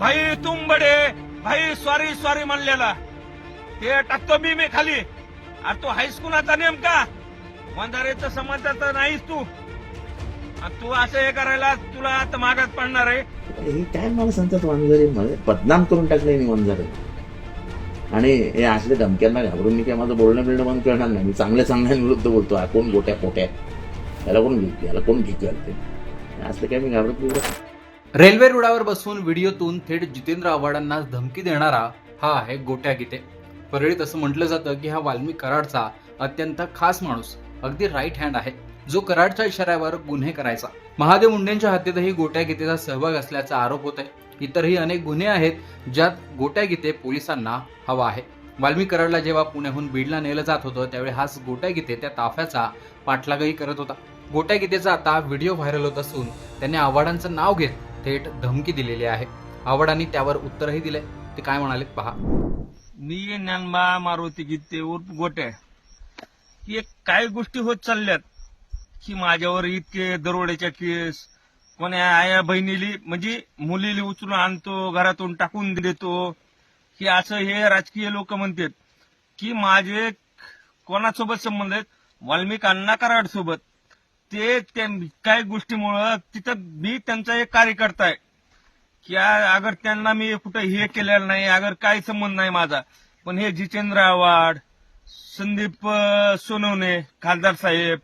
भाई तुम बडे भाई सॉरी सॉरी म्हणलेला. ते टाकतो मी मी खाली. अरे तू हायस्कूलाचा नेमका? वंधारेचं समाजाचा नाहीस तू. तू असं हे करायला तुला आता मागात पडणार आहे. हे काय मला सांगतात वंजारीमध्ये बदनाम करून टाकले मी वंजारे. आणि हे असले धमक्यांना घाबरून मी काय माझं बोलणं बिलणं बंद करणार नाही. मी चांगल्या चांगल्यांविरुद्ध बोलतो. हा कोण गोट्या पोट्या याला कोण घेत याला कोण घेत घालते असलं काय मी घाबरत बिबरत रेल्वे रुळावर बसून व्हिडिओतून थेट जितेंद्र आव्हाडांना धमकी देणारा हा आहे गोट्या गीते. परळीत असं म्हटलं जातं की हा वाल्मी कराडचा अत्यंत खास माणूस अगदी राईट हँड आहे. जो कराडच्या इशाऱ्यावर गुन्हे करायचा. महादेव मुंडेंच्या हत्येतही गोट्या गीतेचा सहभाग असल्याचा आरोप होत आहे इतरही अनेक गुन्हे आहेत ज्यात गोट्या गीते पोलिसांना हवा आहे. वाल्मी कराडला जेव्हा पुण्याहून बीडला नेलं जात होतं त्यावेळी हाच गोट्या गीते त्या ताफ्याचा पाठलागही करत होता. गोट्या गीतेचा आता व्हिडिओ व्हायरल होत असून त्यांनी आव्हाडांचं नाव घेत थेट धमकी दिलेली आहे. आव्हाडांनी त्यावर उत्तरही दिले ते काय म्हणाले पहा. मी ज्ञानबा मारुती गीते उर्फ गोटे. की एक काही गोष्टी होत चालल्यात? की माझ्यावर इतके दरोड्याच्या केस कोण्या आया बहिणीली म्हणजे मुलीली उचलून आणतो घरातून टाकून देतो. की असं हे राजकीय लोक म्हणतात. की माझे कोणासोबत संबंध आहेत? वाल्मिक अण्णा कराड सोबत ते त्या काही गोष्टीमुळं तिथं मी त्यांचा एक कार्यकर्ता आहे. की अगर त्यांना मी कुठं हे केलेलं नाही अगर काही संबंध नाही माझा. पण हे जितेंद्र आव्हाड संदीप सोनवणे खासदार साहेब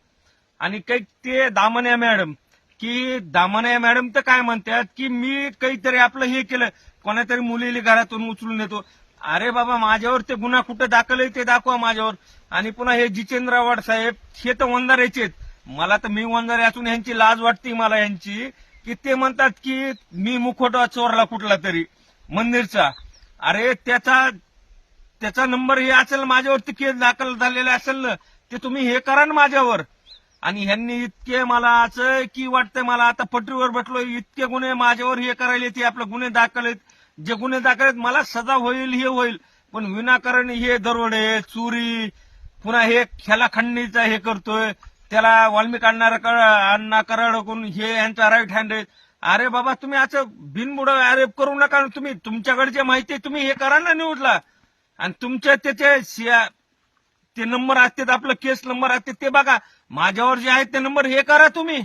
आणि काही ते दामन्या मॅडम. की दामन्या मॅडम तर काय म्हणतात की मी काहीतरी आपलं हे केलं कोणातरी मुलीला घरातून उचलून येतो अरे बाबा माझ्यावर ते गुन्हा कुठं दाखल आहे ते दाखवा माझ्यावर. आणि पुन्हा हे जितेंद्र आव्हाड साहेब हे तर वंदारायचे आहेत. मला तर मी वंजारे असून यांची लाज वाटते मला यांची की ते म्हणतात की मी मुखोटा चोरला कुठला तरी मंदिरचा. अरे त्याचा त्याचा नंबर हे असेल माझ्यावरती केस दाखल झालेला असेल ना ते तुम्ही हे करा ना माझ्यावर. आणि ह्यांनी इतके मला असं की वाटतंय मला आता पटरीवर बसलो इतके गुन्हे माझ्यावर हे करायला ते आपले गुन्हे दाखल आहेत. जे गुन्हे दाखल आहेत मला सजा होईल हे होईल. पण विनाकारण हे दरोडे चोरी पुन्हा हे खेला खंडणीचा हे करतोय. त्याला वाल्मिक आणणारा अण्णा कराड करून हे यांचा राईट हँड आहे. अरे बाबा तुम्ही असं बिनबुड आरोप करू नका तुम्ही. तुमच्याकडे जे माहिती आहे तुम्ही हे करा ना न्यूजला आणि तुमच्या त्याचे ते नंबर असतात आपलं केस नंबर असते ते बघा. माझ्यावर जे आहेत ते नंबर हे करा तुम्ही.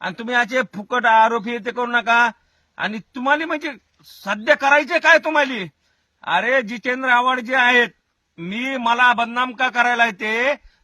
आणि तुम्ही असे फुकट आरोप हे ते करू नका. आणि तुम्हाला म्हणजे सध्या करायचे काय तुम्हाला? अरे जितेंद्र आव्हाड जे आहेत मी मला बदनाम का करायला येते?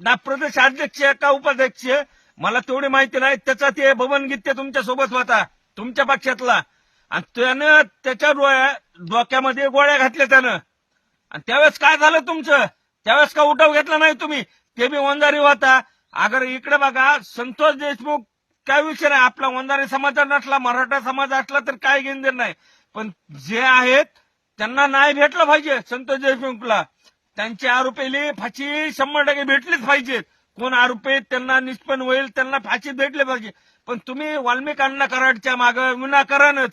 ना प्रदेश अध्यक्ष का उपाध्यक्ष मला तेवढी माहिती नाही. त्याचा ते बबन गीते तुमच्यासोबत होता तुमच्या पक्षातला. आणि त्यानं त्याच्या डोळ्या- डोक्यामध्ये गोळ्या घातल्या त्यानं. आणि त्यावेळेस काय झालं तुमचं? त्यावेळेस का उठाव घेतला नाही तुम्ही? ते बी वंजारी होता. अगर इकडे बघा संतोष देशमुख काय विषय नाही. आपला वंजारी समाज नसला मराठा समाज असला तर काय घेणं नाही. पण जे आहेत त्यांना नाही भेटलं पाहिजे संतोष देशमुखला. त्यांचे आरोपीले फाशी शंभर टक्के भेटलीच पाहिजेत. कोण आरोपी त्यांना निष्पन्न होईल त्यांना फाशी भेटली पाहिजे. पण तुम्ही वाल्मिकांना कराडच्या माग विनाकारणच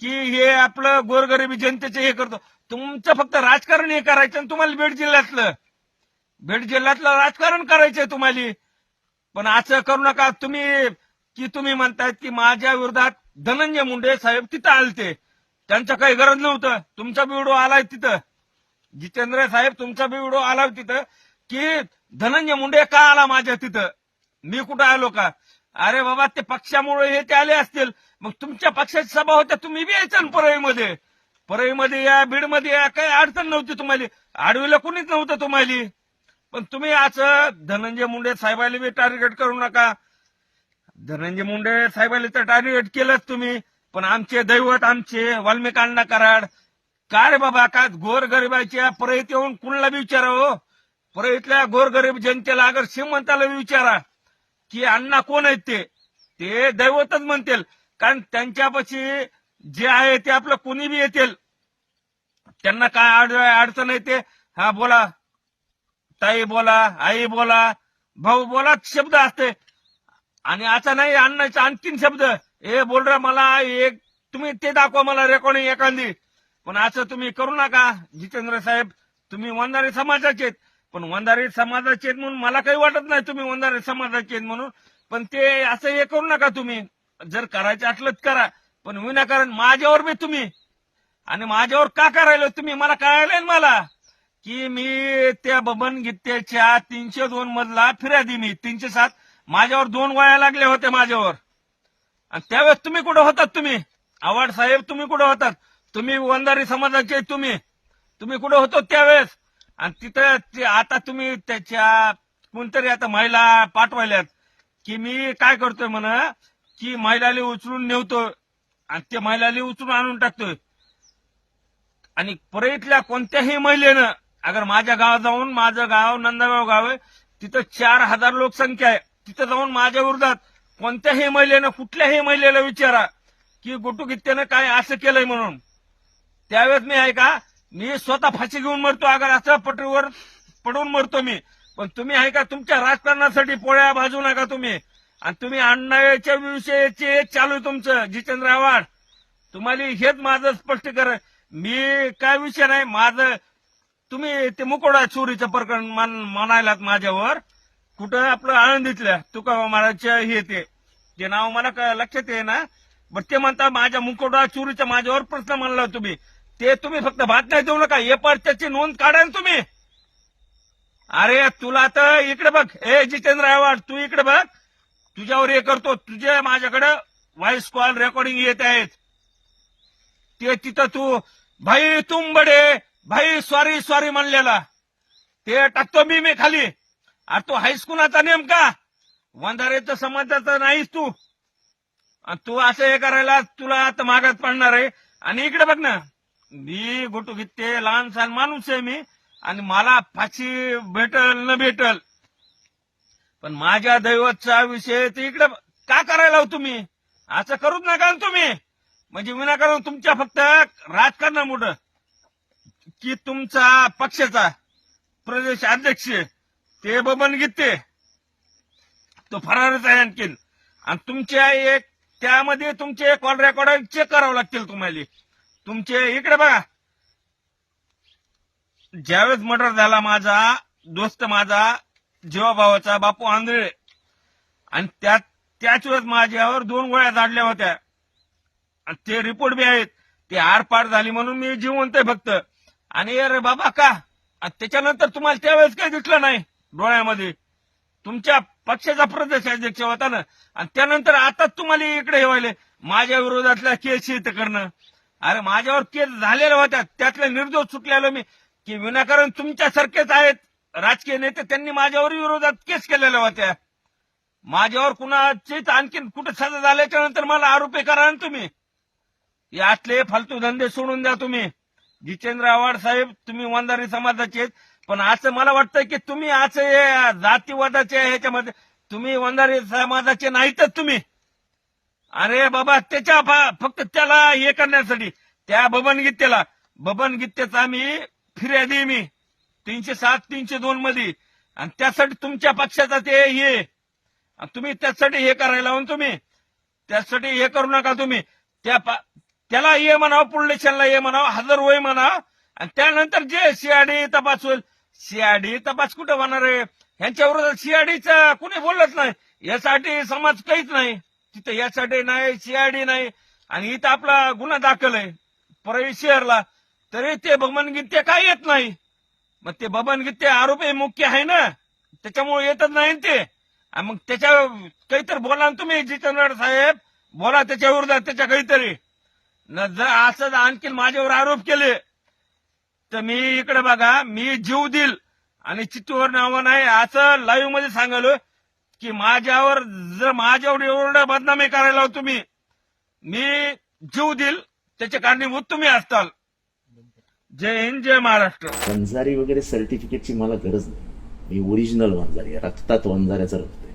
की हे आपलं गोरगरिबी जनतेचे हे करतो. तुमचं फक्त राजकारण हे करायचं आणि तुम्हाला बीड जिल्ह्यातलं. बीड जिल्ह्यातलं राजकारण करायचंय तुम्हाला. पण असं करू नका. तुम्ही की तुम्ही म्हणतायत की माझ्या विरोधात धनंजय मुंडे साहेब तिथं आलते. त्यांचं काही गरज नव्हतं. तुमचा बी व्हिडिओ आलाय तिथं. जितेंद्र साहेब तुमचा बी व्हिडिओ आला तिथं. की धनंजय मुंडे का आला माझ्या तिथं? मी कुठं आलो का? अरे बाबा ते पक्षामुळे हे ते आले असतील. मग तुमच्या पक्षाची सभा होत्या तुम्ही बी यायचा परळीमध्ये. परळीमध्ये या बीडमध्ये या काही अडचण नव्हती तुम्हाला. आडवीला कुणीच नव्हतं तुम्हाला. पण तुम्ही असं धनंजय मुंडे साहेबाला बी टार्गेट करू नका. धनंजय मुंडे साहेबाला तर टार्गेट केलंच तुम्ही. पण आमचे दैवत आमचे वाल्मिकांना कराड काय रे बाबा का गोरगरिबाच्या परत येऊन कुणाला बी विचारा हो? परळीतल्या गोरगरीब जनतेला अगर श्रीमंताला विचारा की अण्णा कोण आहेत ते? ते दैवतच म्हणतील. कारण त्यांच्यापाशी जे आहे ते आपलं कुणी बी येतील? त्यांना काय अड- अडचण येते हा बोला. ताई बोला आई बोला भाऊ बोला शब्द असते. आणि आता नाही अण्णाचा आणखीन शब्द. ए बोल रा मला एक तुम्ही ते दाखवा मला रेकॉर्डिंग एखादी. पण असं तुम्ही करू नका. जितेंद्र साहेब तुम्ही वंधारे समाजाचे आहेत. पण वंधारे समाजाचे आहेत म्हणून मला काही वाटत नाही तुम्ही वंधारे समाजाचे आहेत म्हणून. पण ते असं हे करू नका तुम्ही. जर करायचं असलं करा. पण विनाकारण माझ्यावर बी तुम्ही. आणि माझ्यावर का करायला तुम्ही? मला कळायला मला. की मी त्या बबन गीतेच्या तीनशे दोन मधला फिर्यादी मी तीनशे सात. माझ्यावर दोन वया लागल्या होत्या माझ्यावर. आणि त्यावेळेस तुम्ही कुठं होतात तुम्ही? आव्हाड साहेब तुम्ही कुठं होतात? तुम्ही वंधारी समाजाचे तुम्ही. तुम्ही कुठं होतो त्यावेळेस? आणि तिथं ते आता तुम्ही त्याच्या कोणतरी आता महिला पाठवायल्यात. की मी काय करतोय म्हण की महिलाले उचलून नेवतो आणि ते महिलाले उचलून आणून टाकतोय. आणि परळीतल्या कोणत्याही महिलेनं अगर माझ्या गावात जाऊन माझं गाव नंदगाव गाव आहे तिथं चार हजार लोकसंख्या आहे. तिथं जाऊन माझ्या विरोधात कोणत्याही महिलेनं कुठल्याही महिलेला विचारा की गुटू काय असं केलंय म्हणून. त्यावेळेस मी आहे का मी स्वतः फाशी घेऊन मरतो अगर असं पटरीवर पडून मरतो मी. पण तुम्ही आहे का तुमच्या राजकारणासाठी पोळ्या भाजू नका तुम्ही. आणि तुम्ही अण्णाच्या विषयाचे चालू आहे तुमचं जितेंद्र आव्हाड. तुम्हाला हेच माझं कर मी काय विषय नाही माझं तुम्ही ते मुकोडा चोरीचं प्रकरण मान- मानायलात माझ्यावर. कुठं आपलं आळंदीतल्या तुका महाराजच्या हे ते ते नाव मला लक्षात ये ना बट ते म्हणता माझ्या मुकोडा चोरीचा माझ्यावर प्रश्न मानला तुम्ही. ते तुम्ही फक्त बातम्या देऊ नका. ए त्याची नोंद काढा ना तुम्ही. अरे तुला तर इकडे बघ. ए जितेंद्र आव्हाड तू इकडे बघ. तुझ्यावर हे करतो. तुझे माझ्याकडे व्हॉइस कॉल रेकॉर्डिंग येत आहेत. ते तिथं तू भाई तुंबडे भाई सॉरी सॉरी म्हणलेला. ते टाकतो मी मी खाली. अरे तू हायस्कुलाचा नेमका. वंधारेचं समाजाचा नाहीस तू. तू असं हे करायला तुला आता मागात पडणार आहे. आणि इकडे बघ ना. मी गोटू घेते लहान सहान माणूस आहे मी आणि मला फाशी भेटल न भेटल. पण माझ्या दैवतचा विषय ते इकडे का करायला हो तुम्ही? असं करूच नका तुम्ही. म्हणजे विनाकारण तुमच्या फक्त राजकारणामुळं. की तुमचा पक्षाचा प्रदेश अध्यक्ष ते बबन गीते तो फरारच आहे आणखीन. आणि तुमच्या एक त्यामध्ये तुमचे कॉल रेकॉर्ड चेक करावं लागतील तुम्हाला. तुमचे इकडे बघा. ज्यावेळेस मर्डर झाला माझा दोस्त माझा जीवाभावाचा बापू आंधळे. आणि त्यात त्याच वेळेस माझ्यावर दोन गोळ्या झाडल्या होत्या. आणि ते रिपोर्ट बी आहेत. ते आरपार झाली म्हणून मी जिवंत आहे फक्त. आणि अरे बाबा का? आणि त्याच्यानंतर तुम्हाला त्यावेळेस काही दिसलं नाही डोळ्यामध्ये. तुमच्या पक्षाचा प्रदेश अध्यक्ष होता ना. आणि त्यानंतर आता तुम्हाला इकडे हे व्हायले. माझ्या विरोधातल्या केस शेत करणं. अरे माझ्यावर केस झालेल्या होत्या त्यातले निर्दोष सुटलेलो मी. की विनाकारण तुमच्यासारखेच आहेत. राजकीय नेते त्यांनी माझ्यावर विरोधात केस केलेल्या होत्या. माझ्यावर कुणाचीच आणखीन कुठे सजा झाल्याच्यानंतर मला आरोपी करा ना तुम्ही. यातले फालतू धंदे सोडून द्या तुम्ही. जितेंद्र आव्हाड साहेब तुम्ही वंधारी समाजाचे आहेत. पण असं मला वाटतं की तुम्ही असं हे जातीवादाचे ह्याच्यामध्ये. तुम्ही वंधारी समाजाचे नाहीतच तुम्ही. अरे बाबा त्याच्या फक्त त्याला हे करण्यासाठी. त्या बबन गीतेला. बबन गीतेचा मी फिर्यादी मी. तीनशे सात तीनशे दोन मध्ये आणि त्यासाठी तुमच्या पक्षाचा ते हे. तुम्ही त्यासाठी हे करायला लावून तुम्ही. त्यासाठी हे करू नका तुम्ही. त्या पा- त्याला ये म्हणावं पुढलेशनला ये म्हणावं हजर होय म्हणावं आणि त्यानंतर जे सीआयडी तपास होईल. सीआयडी तपास कुठं होणार आहे? ह्यांच्या विरोधात सीआयडीचं कुणी बोललंच नाही. यासाठी समाज काहीच नाही. तिथं यासाठी नाही सीआयडी नाही. आणि इथं आपला गुन्हा दाखल आहे. परळी शहरला. तरी ते बबन काय येत नाही? मग ते बबन आरोपी मुख्य आहे ना? त्याच्यामुळे येतच नाही ते. मग त्याच्या काहीतरी बोला ना तुम्ही जितेंद्र साहेब. बोला त्याच्या विरोधात त्याच्या काहीतरी. न जर असं आणखी माझ्यावर आरोप केले तर मी इकडे बघा मी जीव देईल. आणि चित्तूर नाव नाही. असं लाईव्हमध्ये सांगालो की माझ्यावर जर माझ्यावर एवढं बदनामी करायला हो तुम्ही मी जीव देईल त्याचे कारणीभूत तुम्ही असताल. जय हिंद जय महाराष्ट्र. वंजारी वगैरे सर्टिफिकेटची मला गरज नाही. मी ओरिजिनल वंजारी आहे रक्तात वंजाऱ्याचं रक्त आहे.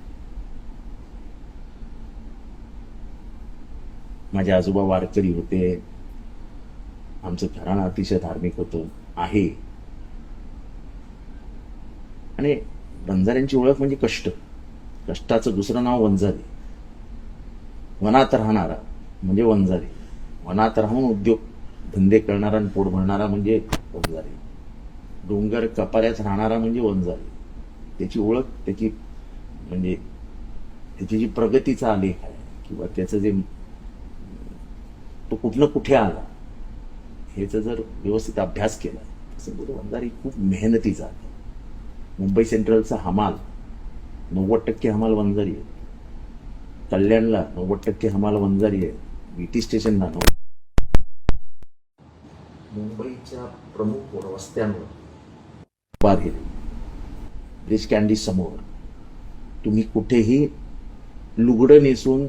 माझे आजोबा वारकरी होते. आमचं घराणं अतिशय धार्मिक होतं आहे. आणि वंजाऱ्यांची ओळख म्हणजे कष्ट. कष्टाचं दुसरं नाव वंजारी. वनात राहणारा म्हणजे वंजारी. वनात राहून उद्योग धंदे करणारा आणि पोट भरणारा म्हणजे वंजारी. डोंगर कपाऱ्यात राहणारा म्हणजे वंजारी. त्याची ओळख त्याची म्हणजे त्याची जी प्रगतीचा आलेख आहे किंवा त्याचं जे तो कुठनं कुठे आला ह्याचा जर व्यवस्थित अभ्यास केला तसं वंजारी खूप मेहनतीचा आहे. मुंबई सेंट्रलचा हमाल नव्वद टक्के हमाल वंजारी आहे. कल्याणला नव्वद टक्के हमाल वंजारी आहे. बीटी स्टेशनला नव्वद मुंबईच्या प्रमुख रस्त्यांवर बार ब्रिज कॅन्डी समोर. तुम्ही कुठेही लुगडं नेसून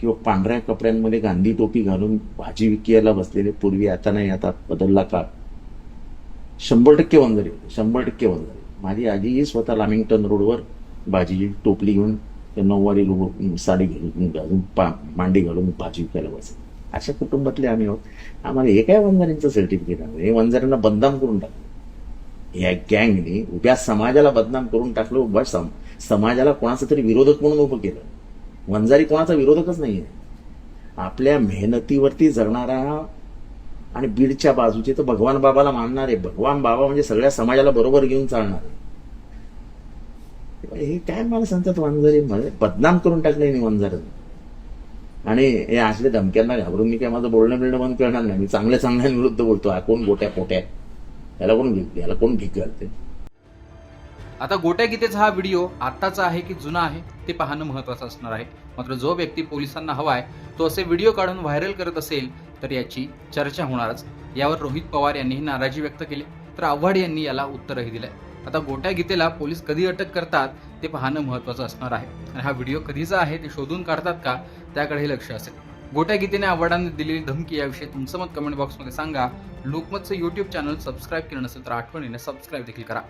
किंवा पांढऱ्या कपड्यांमध्ये गांधी टोपी घालून भाजी विकायला बसलेले पूर्वी आता नाही आता बदलला का शंभर टक्के वंजारी शंभर टक्के वंजारी माझी आजीही स्वतः लामिंग्टन रोडवर भाजीची टोपली घेऊन ते नऊवारी लोक साडी घालून घालून पा मांडी घालून भाजी विकायला बसायचं. अशा कुटुंबातले आम्ही आहोत. आम्हाला हे काय वंजारींचं सर्टिफिकेट आहे? हे वंजाऱ्यांना बदनाम करून टाकलं. या गँगने उभ्या समाजाला बदनाम करून टाकलं. उभ्या सम समाजाला कोणाचं तरी विरोधक म्हणून उभं केलं. वंजारी कोणाचा विरोधकच नाही आहे आपल्या मेहनतीवरती जगणारा आणि बीडच्या बाजूचे तर भगवान बाबाला मानणारे भगवान बाबा म्हणजे सगळ्या समाजाला बरोबर घेऊन चालणारे. हे काय मला सांगतात वंजारी म्हणजे बदनाम करून टाकले मी वंजारांना आणि हे असले धमक्यांना घाबरून मी काय माझं बोलणं बिलणं बंद करणार नाही. मी चांगल्या चांगल्यांविरुद्ध बोलतो. हा कोण गोट्या पोट्या याला कोण भीक याला कोण भीक घालते आता गोट्या गीतेचा हा व्हिडिओ आत्ताचा आहे की जुना आहे ते पाहणं महत्वाचं असणार आहे. मात्र जो व्यक्ती पोलिसांना हवाय तो असे व्हिडिओ काढून व्हायरल करत असेल तर याची चर्चा होणारच. यावर रोहित पवार यांनीही नाराजी व्यक्त केली. तर आव्हाड यांनी याला उत्तरही दिलंय. आता गोट्या गीतेला पोलीस कधी अटक करतात ते पाहणं महत्वाचं असणार आहे. आणि हा व्हिडिओ कधीचा आहे ते शोधून काढतात का त्याकडेही लक्ष असेल. गोट्या गीतेने आव्हाडाने दिलेली धमकी याविषयी तुमचं मत कमेंट बॉक्समध्ये सांगा. लोकमतचं यूट्यूब चॅनल सबस्क्राईब केलं नसेल तर आठवणीने सबस्क्राईब देखील करा.